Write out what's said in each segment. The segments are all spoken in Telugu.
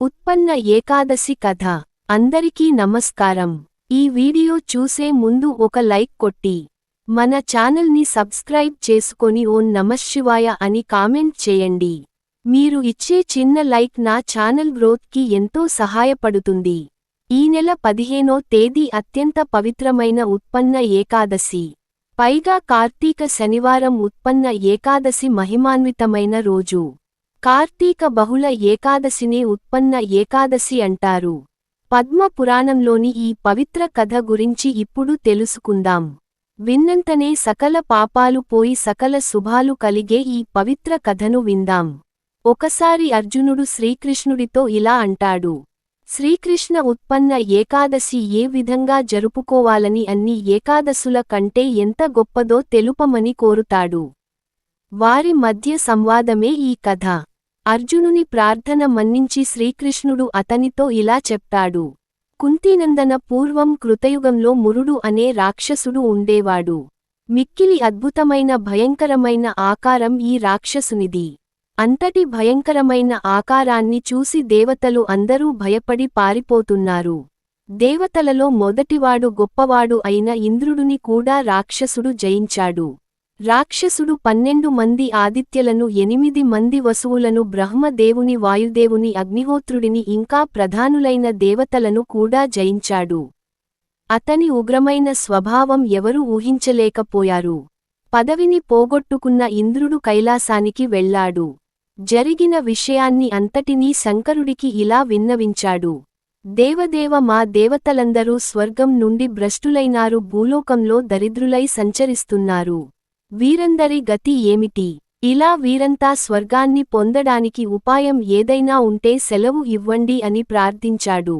ఉత్పన్న ఏకాదశి కథ. అందరికీ నమస్కారం. ఈ వీడియో చూసే ముందు ఒక లైక్ కొట్టి మన ఛానల్ని సబ్స్క్రైబ్ చేసుకొని ఓం నమశివాయ అని కామెంట్ చేయండి. మీరు ఇచ్చే చిన్న లైక్ నా ఛానల్ గ్రోత్కి ఎంతో సహాయపడుతుంది. ఈ నెల పదిహేనో తేదీ అత్యంత పవిత్రమైన ఉత్పన్న ఏకాదశి. పైగా కార్తీక శనివారం ఉత్పన్న ఏకాదశి మహిమాన్వితమైన రోజు. కార్తీక బహుళ ఏకాదశినే ఉత్పన్న ఏకాదశి అంటారు. పద్మ పురాణంలోని ఈ పవిత్ర కథ గురించి ఇప్పుడు తెలుసుకుందాం. విన్నంతనే సకల పాపాలు పోయి సకల శుభాలు కలిగే ఈ పవిత్ర కథను విందాం. ఒకసారి అర్జునుడు శ్రీకృష్ణుడితో ఇలా అంటాడు. శ్రీకృష్ణ ఉత్పన్న ఏకాదశి ఏ విధంగా జరుపుకోవాలని అన్ని ఏకాదశుల కంటే ఎంత గొప్పదో తెలుపమని కోరుతాడు. వారి మధ్య సంవాదమే ఈ కథ. అర్జునుని ప్రార్థన మన్నించి శ్రీకృష్ణుడు అతనితో ఇలా చెప్తాడు. కుంతీనందన పూర్వం కృతయుగంలో మురుడు అనే రాక్షసుడు ఉండేవాడు. మిక్కిలి అద్భుతమైన భయంకరమైన ఆకారం ఈ రాక్షసునిది. అంతటి భయంకరమైన ఆకారాన్ని చూసి దేవతలు అందరూ భయపడి పారిపోతున్నారు. దేవతలలో మొదటివాడు గొప్పవాడు అయిన ఇంద్రుడుని కూడా రాక్షసుడు జయించాడు. రాక్షసుడు పన్నెండు మంది ఆదిత్యలను ఎనిమిది మంది వసువులను బ్రహ్మదేవుని వాయుదేవుని అగ్నిహోత్రుడిని ఇంకా ప్రధానులైన దేవతలను కూడా జయించాడు. అతని ఉగ్రమైన స్వభావం ఎవరూ ఊహించలేకపోయారు. పదవిని పోగొట్టుకున్న ఇంద్రుడు కైలాసానికి వెళ్ళాడు జరిగిన విషయాన్ని అంతటినీ శంకరుడికి ఇలా విన్నవించాడు. దేవదేవ మా దేవతలందరూ స్వర్గం నుండి భ్రష్టులైనారు భూలోకంలో దరిద్రులై సంచరిస్తున్నారు. వీరందరి గతి ఏమిటి? ఇలా వీరంతా స్వర్గాన్ని పొందడానికి ఉపాయం ఏదైనా ఉంటే సెలవు ఇవ్వండి అని ప్రార్థించాడు.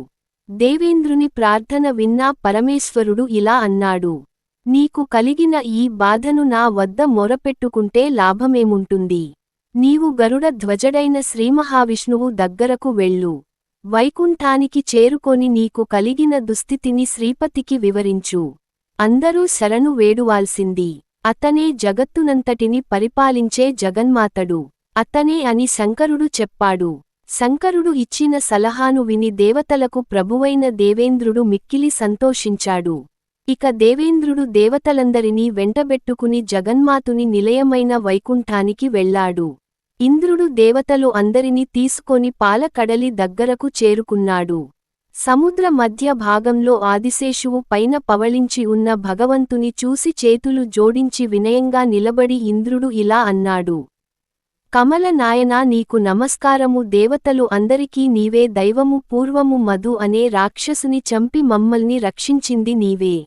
దేవేంద్రుని ప్రార్థన విన్నా పరమేశ్వరుడు ఇలా అన్నాడు. నీకు కలిగిన ఈ బాధను నా వద్ద మొరపెట్టుకుంటే లాభమేముంటుంది? నీవు గరుడ ధ్వజడైన శ్రీమహావిష్ణువు దగ్గరకు వెళ్ళు. వైకుంఠానికి చేరుకొని నీకు కలిగిన దుస్థితిని శ్రీపతికి వివరించు. అందరూ శరణు వేడువాల్సింది. అతనే జగత్తునంతటిని పరిపాలించే జగన్మాతడు. అతనే అని శంకరుడు చెప్పాడు. శంకరుడు ఇచ్చిన సలహాను విని దేవతలకు ప్రభువైన దేవేంద్రుడు మిక్కిలి సంతోషించాడు. ఇక దేవేంద్రుడు దేవతలందరినీ వెంటబెట్టుకుని జగన్మాతుని నిలయమైన వైకుంఠానికి వెళ్ళాడు ఇంద్రుడు దేవతలు అందరినీ తీసుకొని పాలకడలి దగ్గరకు చేరుకున్నాడు. సముద్ర మధ్య భాగంలో ఆదిశేషువు పైన పవళించి ఉన్న భగవంతుని చూసి చేతులు జోడించి వినయంగా నిలబడి ఇంద్రుడు ఇలా అన్నాడు. కమల నాయనా నీకు నమస్కారము. దేవతలు అందరికీ నీవే దైవము. పూర్వము మధు అనే రాక్షసుని చంపి మమ్మల్ని రక్షించింది నీవే.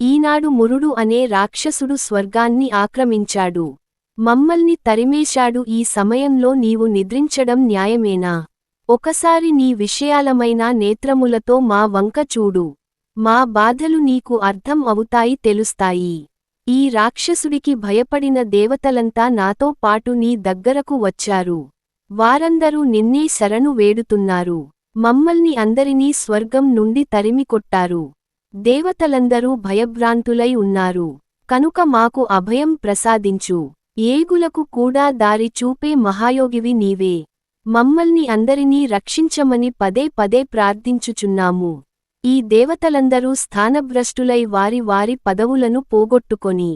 ఈనాడు మురుడు అనే రాక్షసుడు స్వర్గాన్ని ఆక్రమించాడు. మమ్మల్ని తరిమేశాడు. ఈ సమయంలో నీవు నిద్రించడం న్యాయమేనా? ఒకసారి నీ విషయాలమైన నేత్రములతో మా వంక చూడు. మా బాధలు నీకు అర్థం అవుతాయి తెలుస్తాయి. ఈ రాక్షసుడికి భయపడిన దేవతలంతా నాతో పాటు నీ దగ్గరకు వచ్చారు. వారందరూ నిన్నే శరణు వేడుతున్నారు. మమ్మల్ని అందరినీ స్వర్గం నుండి తరిమికొట్టారు దేవతలందరూ భయభ్రాంతులై ఉన్నారు. కనుక మాకు అభయం ప్రసాదించు. ఏగులకు కూడా దారి చూపే మహాయోగివి నీవే. మమ్మల్ని అందరినీ రక్షించమని పదే పదే ప్రార్థించుచున్నాము. ఈ దేవతలందరూ స్థానభ్రష్టులై వారి వారి పదవులను పోగొట్టుకొని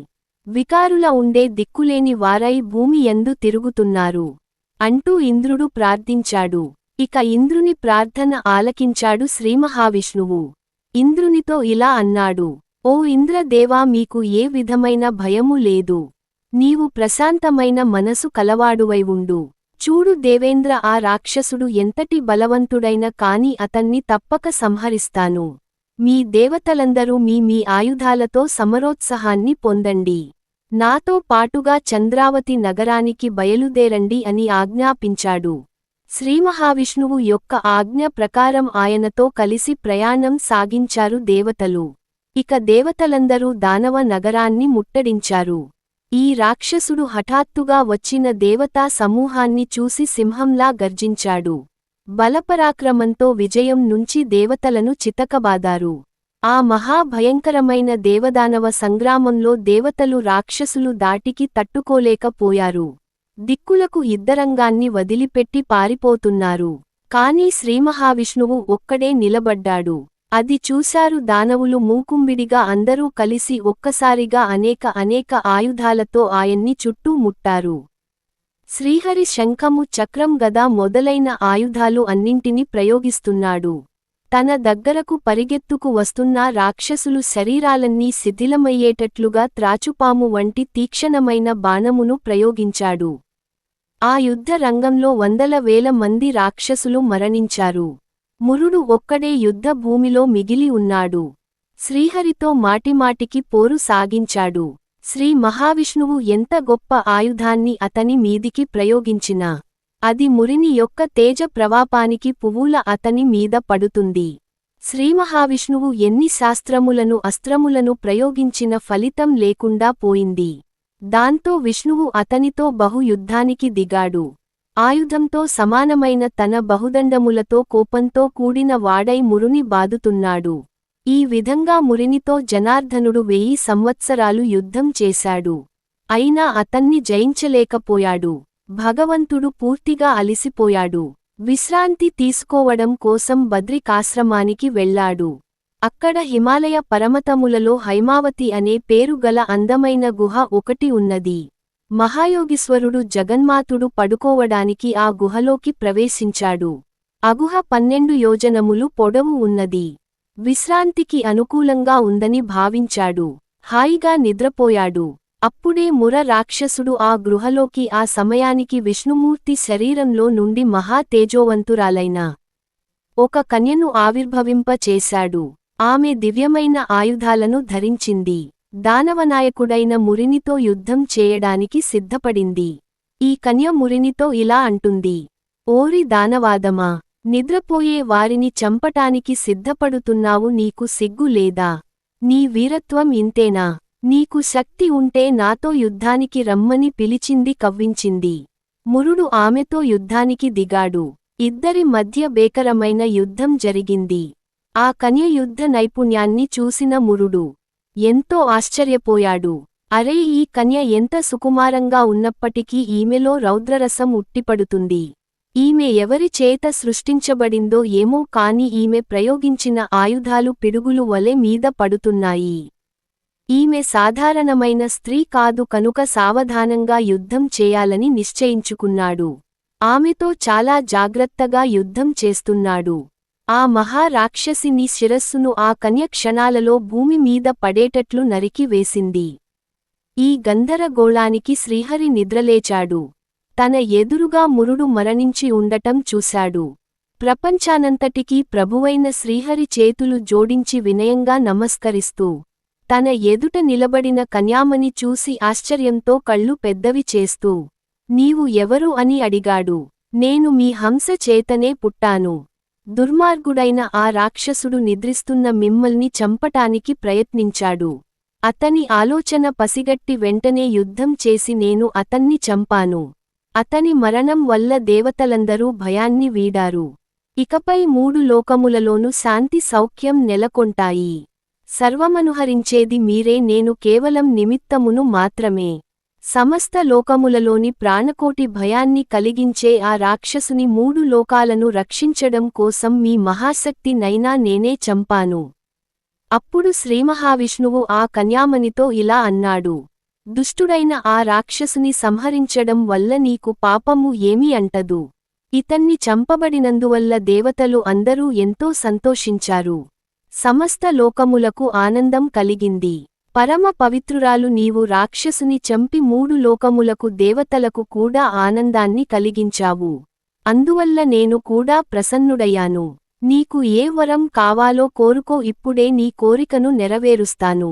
వికారుల ఉండే దిక్కులేని వారై భూమి ఎందు తిరుగుతున్నారు. అంటూ ఇంద్రుడు ప్రార్థించాడు. ఇక ఇంద్రుని ప్రార్థన ఆలకించాడు శ్రీమహావిష్ణువు. ఇంద్రునితో ఇలా అన్నాడు ఓ ఇంద్రదేవా మీకు ఏ విధమైన భయము లేదు. నీవు ప్రశాంతమైన మనసు కలవాడువై ఉండు. చూడు దేవేంద్ర ఆ రాక్షసుడు ఎంతటి బలవంతుడైన కాని అతన్ని తప్పక సంహరిస్తాను. మీ దేవతలందరూ మీ మీ ఆయుధాలతో సమరోత్సాహాన్ని పొందండి. నాతో పాటుగా చంద్రావతి నగరానికి బయలుదేరండి అని ఆజ్ఞాపించాడు. శ్రీమహావిష్ణువు యొక్క ఆజ్ఞ ప్రకారం ఆయనతో కలిసి ప్రయాణం సాగించారు దేవతలు. ఇక దేవతలందరూ దానవ నగరాన్ని ముట్టడించారు. ఈ రాక్షసుడు హఠాత్తుగా వచ్చిన దేవతా సమూహాన్ని చూసి సింహంలా గర్జించాడు. బలపరాక్రమంతో విజయం నుంచి దేవతలను చితకబాదారు. ఆ మహాభయంకరమైన దేవదానవ సంగ్రామంలో దేవతలు రాక్షసులు దాటికి తట్టుకోలేకపోయారు దిక్కులకు ఇద్దరంగాన్ని వదిలిపెట్టి పారిపోతున్నారు. కాని శ్రీమహావిష్ణువు ఒక్కడే నిలబడ్డాడు. అది చూశారు దానవులు మూకుంబిడిగా అందరూ కలిసి ఒక్కసారిగా అనేక అనేక ఆయుధాలతో ఆయన్ని చుట్టూ ముట్టారు. శ్రీహరి శంఖము చక్రం గదా మొదలైన ఆయుధాలు అన్నింటినీ ప్రయోగిస్తున్నాడు. తన దగ్గరకు పరిగెత్తుకు వస్తున్న రాక్షసులు శరీరాలన్నీ శిథిలమయ్యేటట్లుగా త్రాచుపాము వంటి తీక్షణమైన బాణమును ప్రయోగించాడు. ఆ యుద్ధ రంగంలో వందల వేల మంది రాక్షసులు మరణించారు. మురుడు ఒక్కడే యుద్ధ భూమిలో మిగిలి ఉన్నాడు. శ్రీహరితో మాటిమాటికి పోరు సాగించాడు. శ్రీ మహావిష్ణువు ఎంత గొప్ప ఆయుధాన్ని అతని మీదికి ప్రయోగించినా అది మురిని యొక్క తేజ ప్రవాపానికి పువ్వుల అతని మీద పడుతుంది. శ్రీమహావిష్ణువు ఎన్ని శాస్త్రములను అస్త్రములను ప్రయోగించిన ఫలితం లేకుండా పోయింది. దాంతో విష్ణువు అతనితో బహు యుద్ధానికి దిగాడు. ఆయుధంతో సమానమైన తన బహుదండములతో కోపంతో కూడిన వాడై మురుని బాదుతున్నాడు. ఈ విధంగా మురినితో జనార్దనుడు వెయ్యి సంవత్సరాలు యుద్ధం చేశాడు. అయినా అతన్ని జయించలేకపోయాడు. భగవంతుడు పూర్తిగా అలిసిపోయాడు. విశ్రాంతి తీసుకోవడం కోసం బద్రికాశ్రమానికి వెళ్ళాడు అక్కడ హిమాలయ పరమతములలో హైమావతి అనే పేరుగల అందమైన గుహ ఒకటి ఉన్నది. మహాయోగీశ్వరుడు జగన్మాతుడు పడుకోవడానికి ఆ గుహలోకి ప్రవేశించాడు. అగుహ పన్నెండు యోజనములు పొడవు ఉన్నది. విశ్రాంతికి అనుకూలంగా ఉందని భావించాడు. హాయిగా నిద్రపోయాడు. అప్పుడే ముర రాక్షసుడు ఆ గృహలోకి ఆ సమయానికి విష్ణుమూర్తి శరీరంలో నుండి మహా తేజోవంతురాలైన ఒక కన్యను ఆవిర్భవింప చేశాడు ఆమె దివ్యమైన ఆయుధాలను ధరించింది. దానవనాయకుడైన మురినితో యుద్ధం చేయడానికి సిద్ధపడింది. ఈ కన్య మురినితో ఇలా అంటుంది ఓరి దానవాదమా నిద్రపోయే వారిని చంపటానికి సిద్ధపడుతున్నావు నీకు సిగ్గు లేదా? నీ వీరత్వం ఇంతేనా? నీకు శక్తి ఉంటే నాతో యుద్ధానికి రమ్మని పిలిచింది కవ్వించింది. మురుడు ఆమెతో యుద్ధానికి దిగాడు. ఇద్దరి మధ్య బేకరమైన యుద్ధం జరిగింది. ఆ కన్య యుద్ధ నైపుణ్యాన్ని చూసిన మురుడు ఎంతో ఆశ్చర్యపోయాడు. అరే ఈ కన్య ఎంత సుకుమారంగా ఉన్నప్పటికీ ఈమెలో రౌద్రరసం ఉట్టిపడుతుంది. ఈమె ఎవరి చేత సృష్టించబడిందో ఏమో కాని ఈమె ప్రయోగించిన ఆయుధాలు పిడుగులు వలె మీద పడుతున్నాయి. ఈమె సాధారణమైన స్త్రీ కాదు కనుక సావధానంగా యుద్ధం చేయాలని నిశ్చయించుకున్నాడు. ఆమెతో చాలా జాగ్రత్తగా యుద్ధం చేస్తున్నాడు. ఆ మహారాక్షసిని శిరస్సును ఆ కన్య క్షణాలలో భూమి మీద పడేటట్లు నరికి వేసింది. ఈ గంధరగోళానికి శ్రీహరి నిద్రలేచాడు. తన ఎదురుగా మురుడు మరణించి ఉండటం చూశాడు. ప్రపంచానంతటికీ ప్రభువైన శ్రీహరి చేతులు జోడించి వినయంగా నమస్కరిస్తూ తన ఎదుట నిలబడిన కన్యామని చూసి ఆశ్చర్యంతో కళ్ళు పెద్దవి చేస్తూ నీవు ఎవరు? అని అడిగాడు. నేను మీ హంస చేతనే పుట్టాను. దుర్మార్గుడైన ఆ రాక్షసుడు నిద్రిస్తున్న మిమ్మల్ని చంపటానికి ప్రయత్నించాడు. అతని ఆలోచన పసిగట్టి వెంటనే యుద్ధం చేసి నేను అతన్ని చంపాను. అతని మరణం వల్ల దేవతలందరూ భయాన్ని వీడారు. ఇకపై మూడు లోకములలోనూ శాంతి సౌఖ్యం నెలకొంటాయి. సర్వమనుహరించేది మీరే నేను కేవలం నిమిత్తమును మాత్రమే. సమస్త లోకములలోని ప్రాణకోటి భయాన్ని కలిగించే ఆ రాక్షసుని మూడు లోకాలను రక్షించడం కోసం మీ మహాశక్తి నైనా నేనే చంపాను. అప్పుడు శ్రీమహావిష్ణువు ఆ కన్యామనితో ఇలా అన్నాడు. దుష్టుడైన ఆ రాక్షసుని సంహరించడం వల్ల నీకు పాపము ఏమీ అంటదు. ఇతన్ని చంపబడినందువల్ల దేవతలు అందరూ ఎంతో సంతోషించారు. సమస్త లోకములకు ఆనందం కలిగింది. పరమ పవిత్రురాలు నీవు రాక్షసుని చంపి మూడు లోకములకు దేవతలకు కూడా ఆనందాన్ని కలిగించావు. అందువల్ల నేను కూడా ప్రసన్నుడయ్యాను. నీకు ఏ వరం కావాలో కోరుకో ఇప్పుడే నీ కోరికను నెరవేరుస్తాను.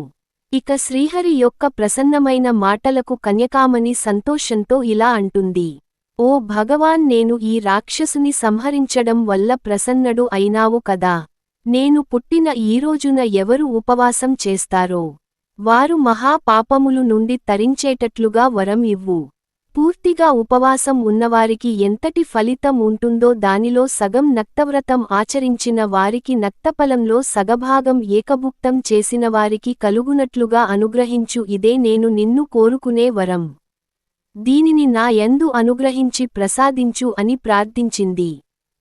ఇక శ్రీహరి యొక్క ప్రసన్నమైన మాటలకు కన్యకామని సంతోషంతో ఇలా అంటుంది. ఓ భగవాన్ నేను ఈ రాక్షసుని సంహరించడం వల్ల ప్రసన్నడు అయినావు కదా. నేను పుట్టిన ఈరోజున ఎవరు ఉపవాసం చేస్తారో? వారు మహాపాపములు నుండి తరించేటట్లుగా వరం ఇవ్వు. పూర్తిగా ఉపవాసం ఉన్నవారికి ఎంతటి ఫలితం ఉంటుందో దానిలో సగం నక్తవ్రతం ఆచరించిన వారికి నక్తఫలంలో సగభాగం ఏకభుక్తం చేసిన వారికి కలుగునట్లుగా అనుగ్రహించు ఇదే నేను నిన్ను కోరుకునే వరం. దీనిని నా యందు అనుగ్రహించి ప్రసాదించు అని ప్రార్థించింది.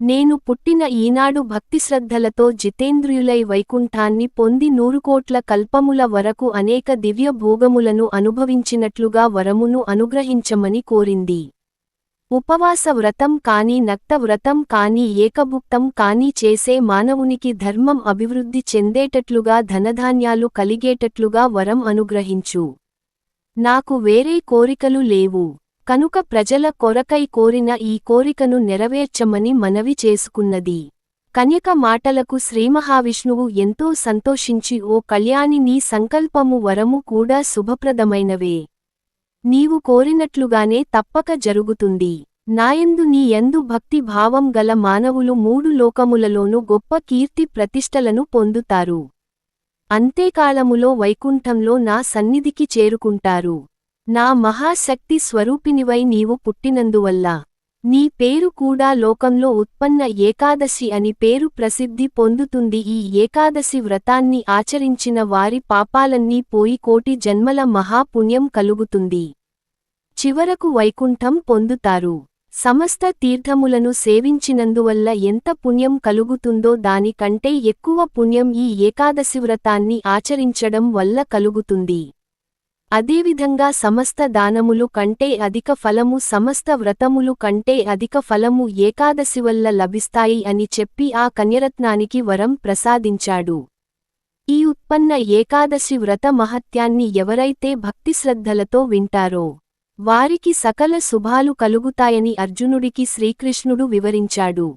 నేను పుట్టిన ఈనాడు భక్తిశ్రద్ధలతో జితేంద్రియులై వైకుంఠాన్ని పొంది నూరుకోట్ల కల్పముల వరకు అనేక దివ్య భోగములను అనుభవించినట్లుగా వరమును అనుగ్రహించమని కోరింది. ఉపవాస వ్రతం కాని నక్త వ్రతం కాని ఏకభుక్తం కాని చేసే మానవునికి ధర్మం అభివృద్ధి చెందేటట్లుగా ధనధాన్యాలు కలిగేటట్లుగా వరం అనుగ్రహించు. నాకు వేరే కోరికలు లేవు. కనుక ప్రజల కొరకై కోరిన ఈ కోరికను నెరవేర్చమని మనవి చేసుకున్నది. కన్యక మాటలకు శ్రీమహావిష్ణువు ఎంతో సంతోషించి ఓ కళ్యాణి నీ సంకల్పము వరము కూడా శుభప్రదమైనవే. నీవు కోరినట్లుగానే తప్పక జరుగుతుంది. నాయందు నీ యందు భక్తి భావం గల మానవులు మూడు లోకములలోనూ గొప్ప కీర్తి ప్రతిష్టలను పొందుతారు. అంతేకాలములో వైకుంఠంలో నా సన్నిధికి చేరుకుంటారు. నా మహాశక్తి స్వరూపినివై నీవు పుట్టినందువల్ల. నీ పేరు కూడా లోకంలో ఉత్పన్న ఏకాదశి అని పేరు ప్రసిద్ధి పొందుతుంది. ఈ ఏకాదశి వ్రతాన్ని ఆచరించిన వారి పాపాలన్నీ పోయి కోటి జన్మల మహాపుణ్యం కలుగుతుంది. చివరకు వైకుంఠం పొందుతారు. సమస్త తీర్థములను సేవించినందువల్ల ఎంత పుణ్యం కలుగుతుందో దానికంటే ఎక్కువ పుణ్యం ఈ ఏకాదశి వ్రతాన్ని ఆచరించడం వల్ల కలుగుతుంది. అదేవిధంగా సమస్త దానములు కంటే అధిక ఫలము సమస్త వ్రతములు కంటే అధిక ఫలము ఏకాదశి వల్ల లభిస్తాయి అని చెప్పి ఆ కన్యరత్నానికి వరం ప్రసాదించాడు. ఈ ఉత్పన్న ఏకాదశి వ్రత మహత్యాన్ని ఎవరైతే భక్తిశ్రద్ధలతో వింటారో వారికి సకల శుభాలు కలుగుతాయని అర్జునుడికి శ్రీకృష్ణుడు వివరించాడు.